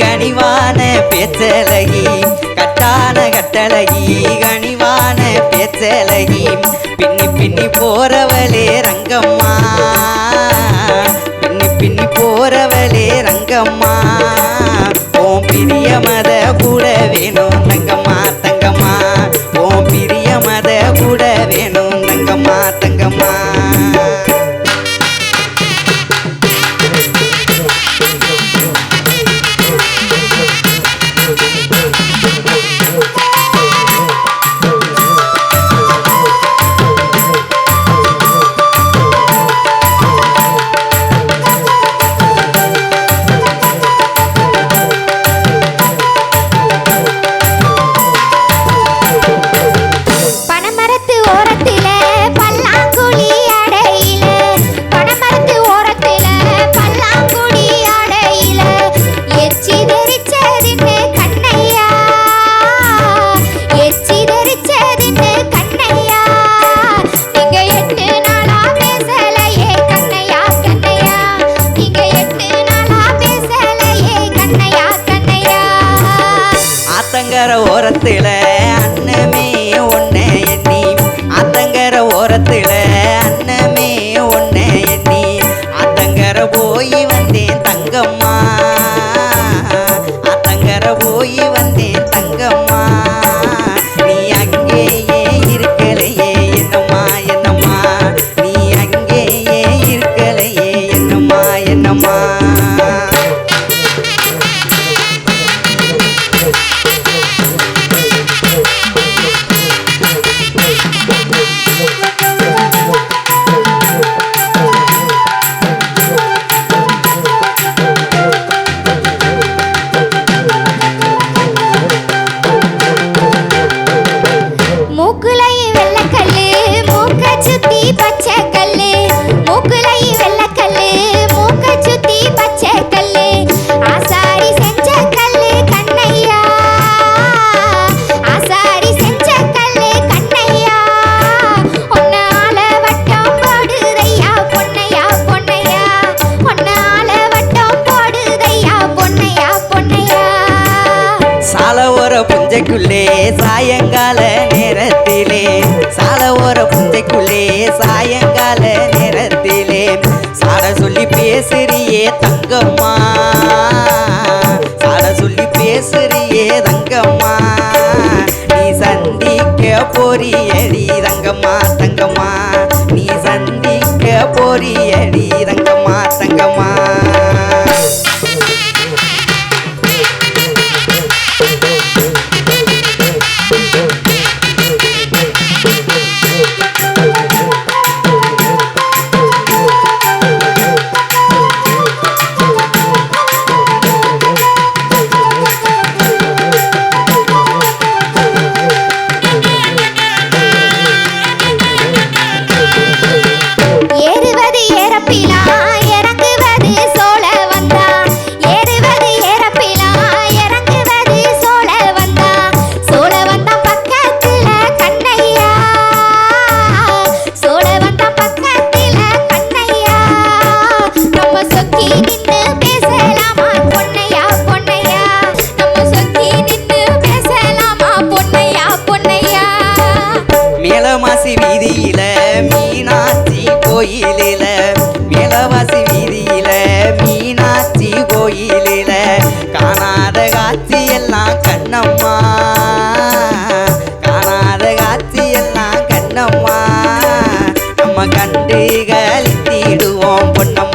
கனிவான பேச்சலகி கட்டான கட்டழகி கனிவான பேச்சலகி பின்னி பின்னி போறவளே ரங்கம்மா. பின்னி பின்னி போறவளே ரங்கம்மா. ஓம் பிரிய மத கூட வேணும் ரங்கம்மா. அத்தங்கர ஓரத்தில் அன்னமே உன்னை எண்ணி அத்தங்கர ஓரத்தில் அன்னமே உன்னை எண்ணி அத்தங்கர போய் வந்தேன் தங்கம்மா. அத்தங்கர போய் வந்தேன் புஞ்சைக்குள்ளே சாயங்கால நேரத்திலே. சால ஓர புஞ்சைக்குள்ளே சாயங்கால நேரத்திலே. சாட சொல்லி பேசுறியே தங்கம்மா. சாட சொல்லி பேசுறியே தங்கம்மா. நீ சந்திக்க போறியடி தங்கம்மா தங்கம்மா. நீ சந்திக்க போறிய பொன்னம்மா